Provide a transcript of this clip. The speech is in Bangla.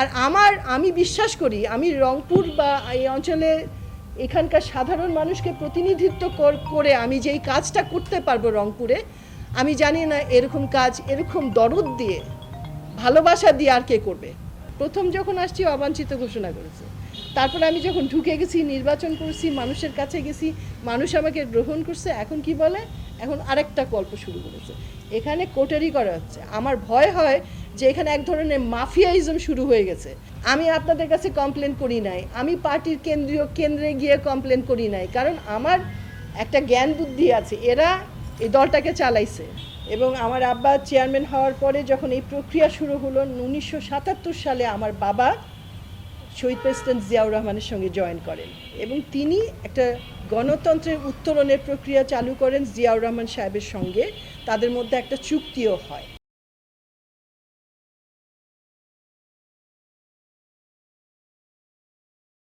আর আমার, আমি বিশ্বাস করি, আমি রংপুর বা এই অঞ্চলে এখানকার সাধারণ মানুষকে প্রতিনিধিত্ব কর- আমি যেই কাজটা করতে পারব রংপুরে, আমি জানি না এরকম কাজ, এরকম দরদ দিয়ে, ভালোবাসা দিয়ে আর কে করবে। প্রথম যখন আসছি, অবাঞ্ছিত ঘোষণা করেছে। তারপর আমি যখন ঢুকে গেছি, নির্বাচন করছি, মানুষের কাছে গেছি, মানুষ আমাকে গ্রহণ করছে, এখন কি বলে? এখন আরেকটা গল্প শুরু করেছে। এখানে কোটারি করা হচ্ছে। আমার ভয় হয় যে এখানে এক ধরনের মাফিয়াইজম শুরু হয়ে গেছে। আমি আপনাদের কাছে কমপ্লেন করি নাই। আমি পার্টির কেন্দ্রীয় কেন্দ্রে গিয়ে কমপ্লেন করি নাই। কারণ আমার একটা জ্ঞান বুদ্ধি আছে। এরা এই দলটাকে চালাইছে। এবং আমার আব্বা চেয়ারম্যান হওয়ার পরে যখন এই প্রক্রিয়া শুরু হলো, উনিশশো সাতাত্তর সালে আমার বাবা শহীদ প্রেসিডেন্ট জিয়াউর রহমানের সঙ্গে জয়েন করেন। এবং তিনি একটা গণতন্ত্রের উত্তরণের প্রক্রিয়া চালু করেন জিয়াউর রহমান সাহেবের সঙ্গে। তাদের মধ্যে একটা চুক্তিও হয়।